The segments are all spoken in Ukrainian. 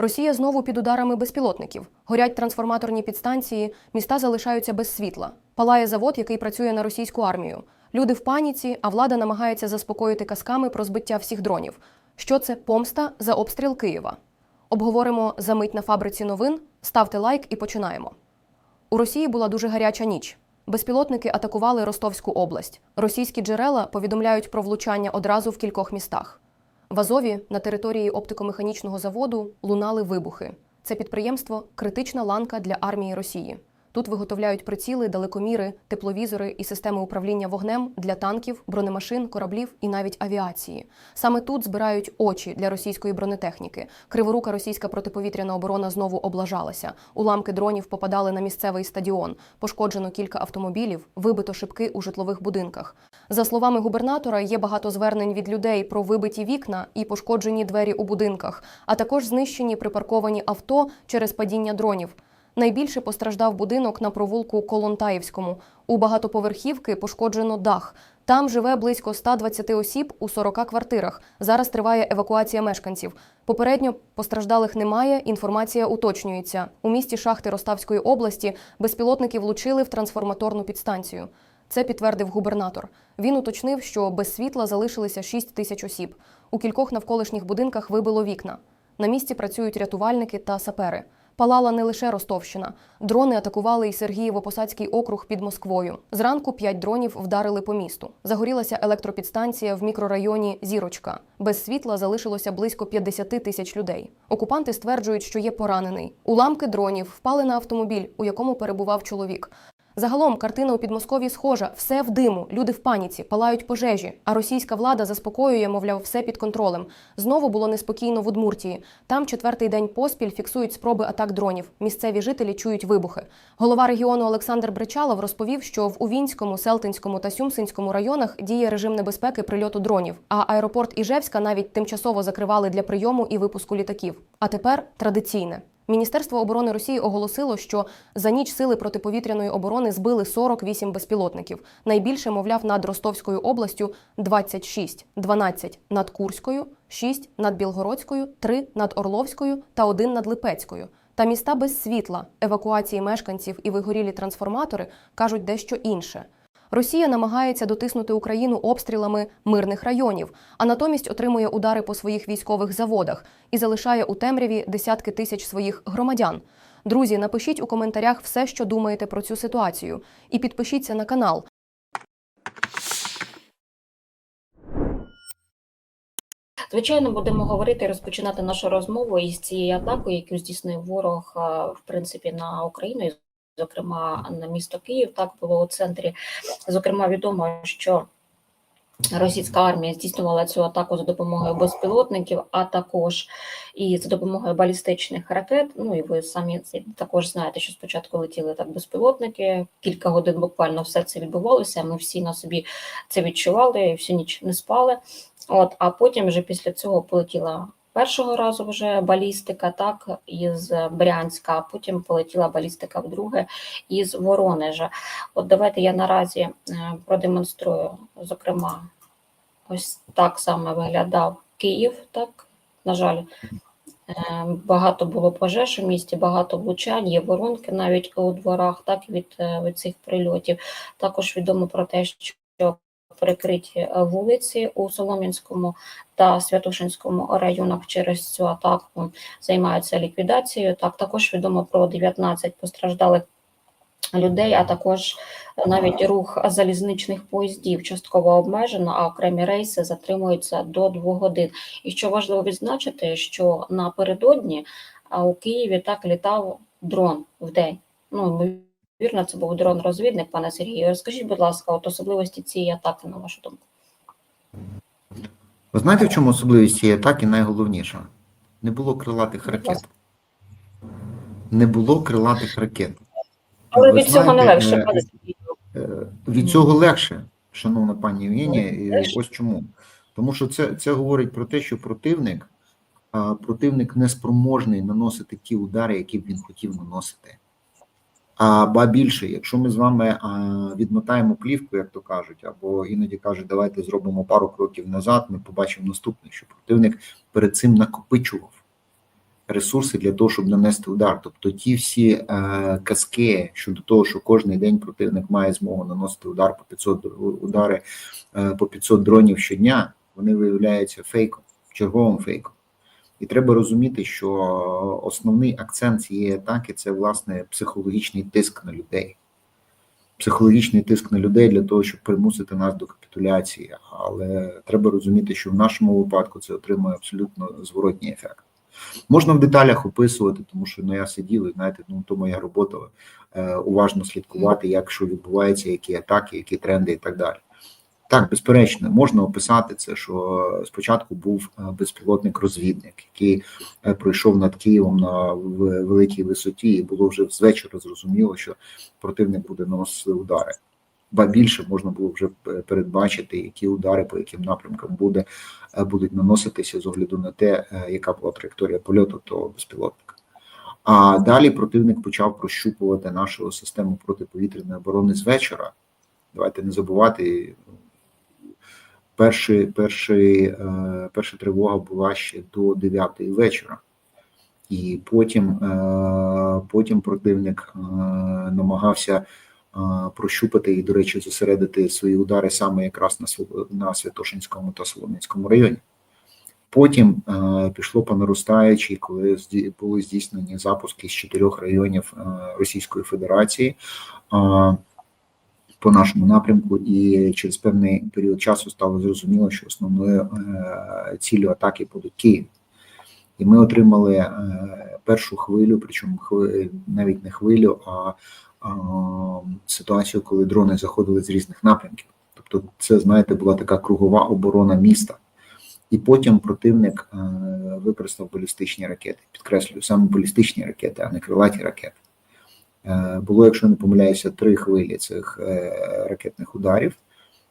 Росія знову під ударами безпілотників. Горять трансформаторні підстанції, міста залишаються без світла. Палає завод, який працює на російську армію. Люди в паніці, а влада намагається заспокоїти казками про збиття всіх дронів. Що це помста за обстріл Києва? Обговоримо за мить на фабриці новин. Ставте лайк і починаємо. У Росії була дуже гаряча ніч. Безпілотники атакували Ростовську область. Російські джерела повідомляють про влучання одразу в кількох містах. В Азові на території оптикомеханічного заводу лунали вибухи. Це підприємство критична ланка для армії Росії. Тут виготовляють приціли, далекоміри, тепловізори і системи управління вогнем для танків, бронемашин, кораблів і навіть авіації. Саме тут збирають очі для російської бронетехніки. Криворука російська протиповітряна оборона знову облажалася. Уламки дронів попадали на місцевий стадіон. Пошкоджено кілька автомобілів, вибито шибки у житлових будинках. За словами губернатора, є багато звернень від людей про вибиті вікна і пошкоджені двері у будинках, а також знищені припарковані авто через падіння дронів. Найбільше постраждав будинок на провулку Колонтаївському. У багатоповерхівки пошкоджено дах. Там живе близько 120 осіб у 40 квартирах. Зараз триває евакуація мешканців. Попередньо постраждалих немає. Інформація уточнюється. У місті Шахти Роставської області безпілотники влучили в трансформаторну підстанцію. Це підтвердив губернатор. Він уточнив, що без світла залишилися 6 тисяч осіб. У кількох навколишніх будинках вибило вікна. На місці працюють рятувальники та сапери. Палала не лише Ростовщина. Дрони атакували і Сергієво-Посадський округ під Москвою. Зранку п'ять дронів вдарили по місту. Загорілася електропідстанція в мікрорайоні Зірочка. Без світла залишилося близько 50 тисяч людей. Окупанти стверджують, що є поранений. Уламки дронів впали на автомобіль, у якому перебував чоловік. Загалом картина у Підмосков'ї схожа, все в диму, люди в паніці, палають пожежі. А російська влада заспокоює, мовляв, все під контролем. Знову було неспокійно в Удмуртії. Там четвертий день поспіль фіксують спроби атак дронів. Місцеві жителі чують вибухи. Голова регіону Олександр Бричалов розповів, що в Увінському, Селтинському та Сюмсинському районах діє режим небезпеки прильоту дронів. А аеропорт Іжевська навіть тимчасово закривали для прийому і випуску літаків. А тепер традиційне. Міністерство оборони Росії оголосило, що за ніч сили протиповітряної оборони збили 48 безпілотників. Найбільше, мовляв, над Ростовською областю 26, 12 над Курською, 6 над Білгородською, 3 над Орловською та 1 над Липецькою. Та міста без світла, евакуації мешканців і вигорілі трансформатори кажуть дещо інше. Росія намагається дотиснути Україну обстрілами мирних районів, а натомість отримує удари по своїх військових заводах і залишає у темряві десятки тисяч своїх громадян. Друзі, напишіть у коментарях все, що думаєте про цю ситуацію, і підпишіться на канал. Звичайно, будемо говорити і розпочинати нашу розмову із цієї атаки, яку здійснив ворог в принципі на Україну, зокрема на місто Київ. Так було у центрі. Зокрема, відомо, що російська армія здійснювала цю атаку за допомогою безпілотників, а також і за допомогою балістичних ракет. Ну і ви самі також знаєте, що спочатку летіли так безпілотники. Кілька годин буквально все це відбувалося. Ми всі на собі це відчували, всю ніч не спали. От, а потім вже після цього полетіла першого разу вже балістика, так, із Брянська, а потім полетіла балістика вдруге із Воронежа. От давайте я наразі е, продемонструю, зокрема, ось так саме виглядав Київ, так, на жаль. е, Багато було пожеж у місті, багато влучань, є воронки навіть у дворах, так від, е, від цих прильотів. Також відомо про те, що перекриті е, вулиці у Солом'янському та Святошинському районах через цю атаку займаються ліквідацією. Так, також відомо про 19 постраждалих людей, а також навіть рух залізничних поїздів частково обмежено, а окремі рейси затримуються до двох годин. І що важливо відзначити, що напередодні у Києві так літав дрон в день. Ну, Вірно, це був дрон-розвідник, пане Сергію. Розкажіть, будь ласка, от особливості цієї атаки, на вашу думку. Ви знаєте, в чому особливість цієї атаки найголовніша? Не було крилатих ракет. Не було крилатих ракет. Але Ви від цього не легше, е, пане Сергію. Е, Від цього легше, шановна пані Євгенія, і ось чому. Тому що це, це говорить про те, що противник, противник не спроможний наносити ті удари, які б він хотів наносити. А ба більше, якщо ми з вами відмотаємо плівку, як то кажуть, або іноді кажуть, давайте зробимо пару кроків назад, ми побачимо наступне, що противник перед цим накопичував. ресурси для того, щоб нанести удар. Тобто ті всі е, казки щодо того, що кожен день противник має змогу наносити удар по 500 удари е, по 500 дронів щодня, вони виявляються фейком, черговим фейком. І треба розуміти, що основний акцент цієї атаки це власне психологічний тиск на людей. Психологічний тиск на людей для того, щоб примусити нас до капітуляції. Але треба розуміти, що в нашому випадку це отримує абсолютно зворотній ефект. Можна в деталях описувати, тому що ну я сидів, і знаєте, ну то моя робота е, уважно слідкувати, як що відбувається, які атаки, які тренди і так далі. Так, безперечно, можна описати це, що спочатку був е, безпілотник-розвідник, який е, пройшов над Києвом на великій висоті, і було вже з вечора зрозуміло, що противник буде наносити удари. Ба більше можна було вже е, передбачити, які удари по яким напрямкам буде будуть наноситися з огляду на те, яка була траєкторія польоту того безпілотника. А далі противник почав прощупувати нашу систему протиповітряної оборони з вечора. Давайте не забувати. Перший, перший, е, перша тривога була ще до 9 вечора, і потім, е, потім противник е, намагався прощупати і, до речі, зосередити свої удари саме якраз на на Святошинському та Солом'янському районі. Потім пішло по наростаючій, коли були здійснені запуски з чотирьох районів Російської Федерації. По нашому напрямку, і через певний період часу стало зрозуміло, що основною е, ціллю атаки буде Київ. І ми отримали е, першу хвилю, причому навіть не хвилю, а, а ситуацію, коли дрони заходили з різних напрямків. Тобто, це, знаєте, була така кругова оборона міста. І потім противник е, використав балістичні ракети. Підкреслюю, саме балістичні ракети, а не крилаті ракети. Е, Було, якщо не помиляюся, три хвилі цих е, ракетних ударів.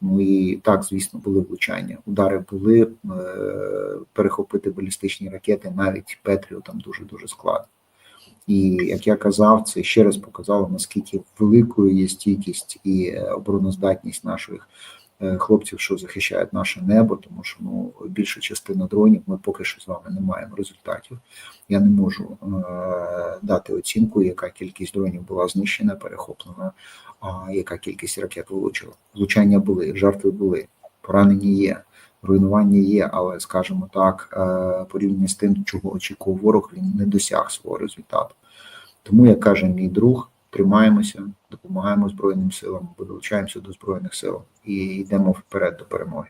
Ну і так, звісно, були влучання. Удари були е, перехопити балістичні ракети, навіть Петріо там дуже дуже складно. І як я казав, це ще раз показало наскільки великою є стійкість і обороноздатність наших хлопців, що захищають наше небо, тому що ну більша частина дронів ми поки що з вами не маємо результатів. Я не можу е, дати оцінку, яка кількість дронів була знищена, перехоплена, а яка кількість ракет влучила. Влучання були, жертви були, поранені є, руйнування є, але скажімо так, е, порівняно з тим, чого очікував ворог, він не досяг свого результату. Тому, як каже мій друг, тримаємося, допомагаємо Збройним силам, долучаємося до Збройних сил і йдемо вперед до перемоги.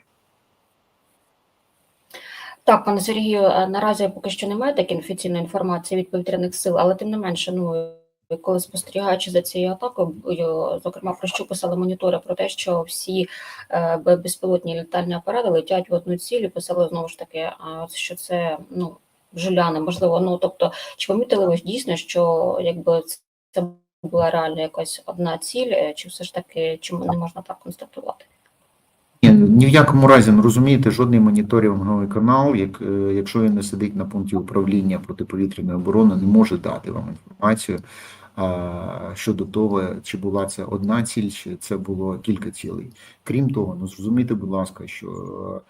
Так, пане Сергію, е, наразі поки що немає такої офіційної інформації від повітряних сил, але тим не менше, ну коли спостерігаючи за цією атакою, зокрема про що писали монітори про те, що всі е, безпілотні літальні апарати летять в одну ціль, і писали знову ж таки, що це ну жуляни, можливо, ну тобто, чи помітили ви дійсно, що якби це була реально якась одна ціль, е, чи все ж таки чому не можна так констатувати? Ні, ні в якому разі не розумієте, жодний моніторинговий канал, як, е, якщо він не сидить на пункті управління протиповітряної оборони, не може дати вам інформацію а, щодо того, чи була це одна ціль, чи це було кілька цілей. Крім того, ну зрозумійте, будь ласка, що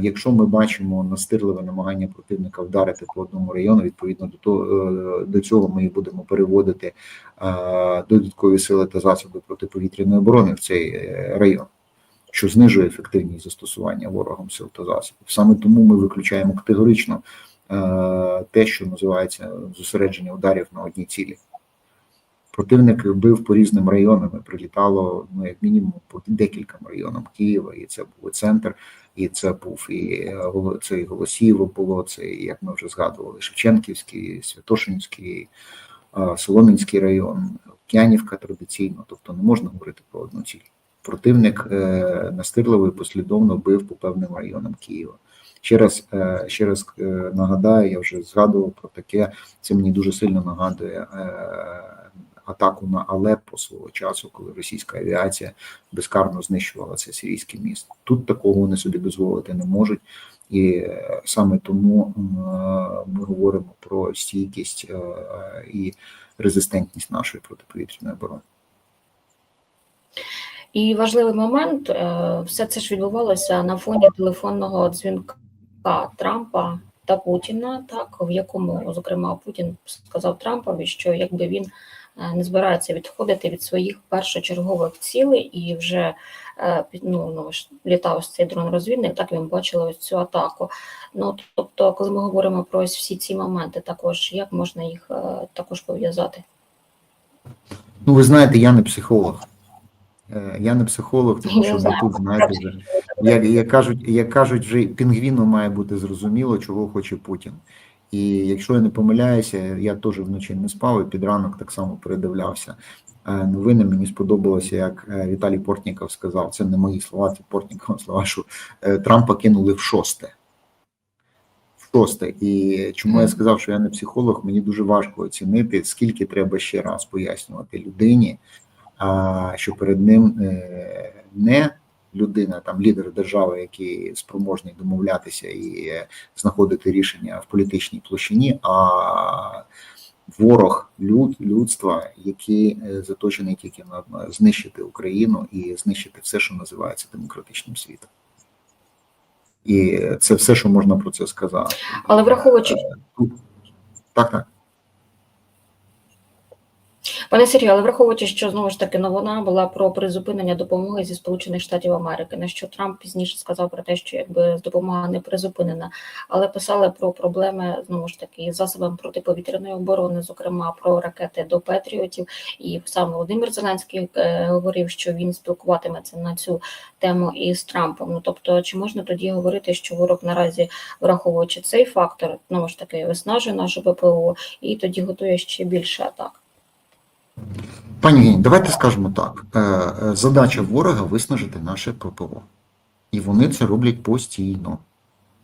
якщо ми бачимо настирливе намагання противника вдарити по одному району, відповідно до того е, до цього ми будемо переводити е, додаткові сили та засоби протиповітряної оборони в цей е, район що знижує ефективність застосування ворогом сил та засобів. Саме тому ми виключаємо категорично те, що називається зосередження ударів на одній цілі. Противник бив по різним районам, прилітало ну, як мінімум по декільком районам Києва, і це був центр, і це був і е, це і Голосіїво було, це, як ми вже згадували, Шевченківський, Святошинський, е, Солом'янський район, Океанівка традиційно, тобто не можна говорити про одну ціль противник е, настирливо і послідовно бив по певним районам Києва. Ще раз, ще раз нагадаю, я вже згадував про таке. Це мені дуже сильно нагадує атаку на Алеппо свого часу, коли російська авіація безкарно знищувала це сирійське місто. Тут такого вони собі дозволити не можуть, і е, саме тому е, ми говоримо про стійкість е, і резистентність нашої протиповітряної оборони. І важливий момент, все це ж відбувалося на фоні телефонного дзвінка Трампа та Путіна, так в якому зокрема Путін сказав Трампові, що якби він не збирається відходити від своїх першочергових цілей і вже е, ну, ну, літав ось цей дрон-розвідник, так він бачили ось цю атаку. Ну тобто, коли ми говоримо про ось всі ці моменти, також як можна їх е, також пов'язати? Ну, ви знаєте, я не психолог. Е, Я не психолог, тому що ми тут, знаєте, вже, як, як, кажуть, як кажуть, вже пінгвіну має бути зрозуміло, чого хоче Путін. І якщо я не помиляюся, я теж вночі не спав і під ранок так само передивлявся е, новини. Мені сподобалося, як е, Віталій Портніков сказав, це не мої слова, це Портнікова слова, що е, Трампа кинули в шосте. В шосте. І чому я сказав, що я не психолог, мені дуже важко оцінити, скільки треба ще раз пояснювати людині, що перед ним не людина, там лідер держави, який спроможний домовлятися і знаходити рішення в політичній площині, а ворог люд, людства, який е, заточений тільки на знищити Україну і знищити все, що називається демократичним світом. І це все, що можна про це сказати. Але враховуючи, Так, так. Пане Сергію, але враховуючи, що знову ж таки новина була про призупинення допомоги зі Сполучених Штатів Америки, на що Трамп пізніше сказав про те, що якби допомога не призупинена, але писали про проблеми знову ж таки із засобами протиповітряної оборони, зокрема про ракети до Петріотів. І сам Володимир Зеленський е, говорив, що він спілкуватиметься на цю тему із Трампом. Ну тобто, чи можна тоді говорити, що ворог наразі, враховуючи цей фактор, знову ж таки виснажує нашу ППО і тоді готує ще більше атак? Пані Гені, давайте скажемо так: Е, е, задача ворога виснажити наше ППО. І вони це роблять постійно,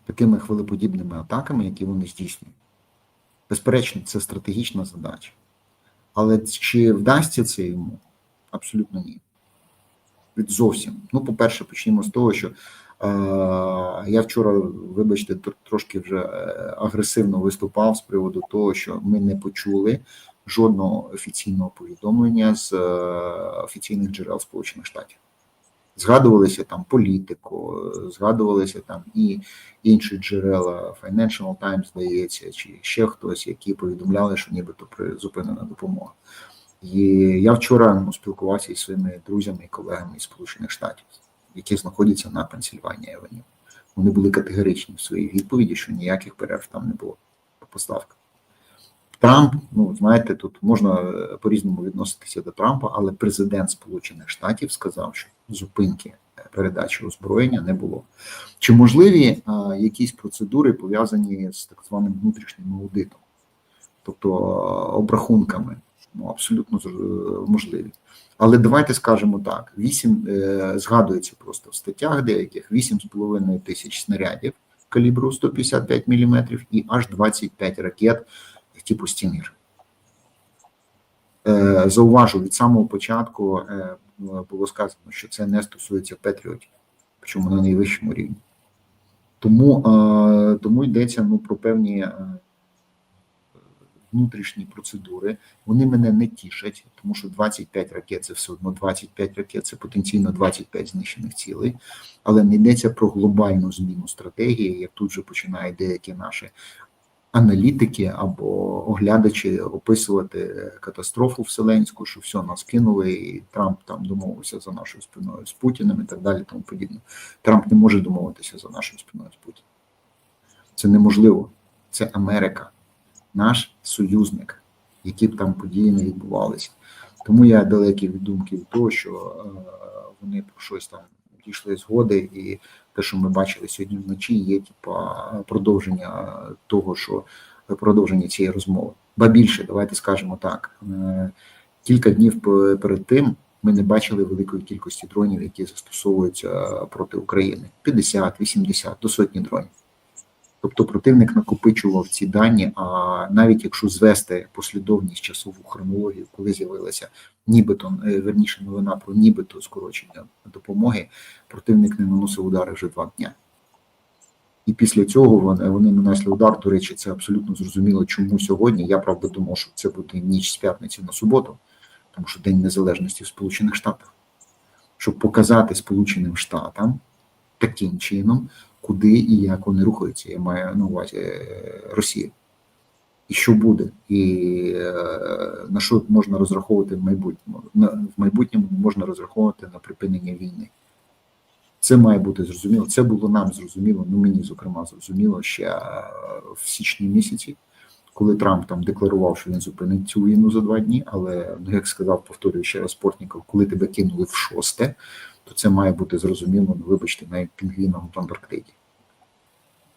такими хвилеподібними атаками, які вони здійснюють. Безперечно, це стратегічна задача. Але чи вдасться це йому? Абсолютно ні. Від зовсім. Ну, по-перше, почнімо з того, що е, я вчора, вибачте, тр- трошки вже е, агресивно виступав з приводу того, що ми не почули жодного офіційного повідомлення з е, офіційних джерел Сполучених Штатів. Згадувалися там політико, е, згадувалися там і інші джерела, Financial Times, здається, чи ще хтось, які повідомляли, що нібито призупинена допомога. І я вчора ну, спілкувався із своїми друзями і колегами із Сполучених Штатів, які знаходяться на Пенсільванії Авеню. Вони були категоричні в своїй відповіді, що ніяких перерв там не було по поставках. Трамп, ну знаєте, тут можна е, по-різному відноситися до Трампа, але президент Сполучених Штатів сказав, що зупинки е, передачі озброєння не було. Чи можливі а, якісь процедури пов'язані з так званим внутрішнім аудитом, тобто обрахунками? Ну, абсолютно можливі. Але давайте скажемо так: вісім е, згадується просто в статтях деяких 8,5 тисяч снарядів калібру 155 мм і аж 25 ракет типу Стінгер. Е, Зауважу, від самого початку е, було сказано, що це не стосується Петріотів, причому на найвищому рівні. Тому, е, тому йдеться ну, про певні внутрішні процедури. Вони мене не тішать, тому що 25 ракет це все одно 25 ракет, це потенційно 25 знищених цілей, але не йдеться про глобальну зміну стратегії, як тут вже починають деякі наші аналітики або оглядачі описувати катастрофу вселенську, що все нас кинули, і Трамп там домовився за нашою спиною з Путіним і так далі. Тому подібне. Трамп не може домовитися за нашою спиною з Путіним. Це неможливо. Це Америка, наш союзник, які б там події не відбувалися. Тому я далекий від думки від того, що е, вони про щось там дійшли згоди, і те, що ми бачили сьогодні вночі, є типа продовження того, що продовження цієї розмови. Ба більше, давайте скажемо так. е, Кілька днів перед тим ми не бачили великої кількості дронів, які застосовуються проти України: 50, 80, до сотні дронів. Тобто противник накопичував ці дані, а навіть якщо звести послідовність часову хронологію, коли з'явилася нібито е, верніше новина про нібито скорочення допомоги, противник не наносив удари вже два дня. І після цього вони, вони нанесли удар. До речі, це абсолютно зрозуміло, чому сьогодні. Я правда думав, що це буде ніч з п'ятниці на суботу, тому що День Незалежності в Сполучених Штатах. Щоб показати Сполученим Штатам таким чином, куди і як вони рухаються. Я маю на увазі е, Росія. І що буде, і е, на що можна розраховувати в майбутньому. В майбутньому можна розраховувати на припинення війни. Це має бути зрозуміло. Це було нам зрозуміло, ну мені зокрема зрозуміло ще е, в січні місяці, коли Трамп там декларував, що він зупинить цю війну за два дні. Але ну як сказав, повторюю ще раз Портніков, коли тебе кинули в шосте, то це має бути зрозуміло, ну вибачте, навіть пінгвіном в Антарктиді.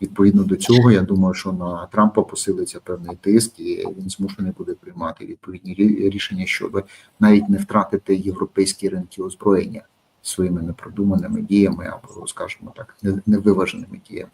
Відповідно до цього, я думаю, що на Трампа посилиться певний тиск, і він змушений буде приймати відповідні рішення, щоб навіть не втратити європейські ринки озброєння своїми непродуманими діями або, скажімо так, невиваженими діями.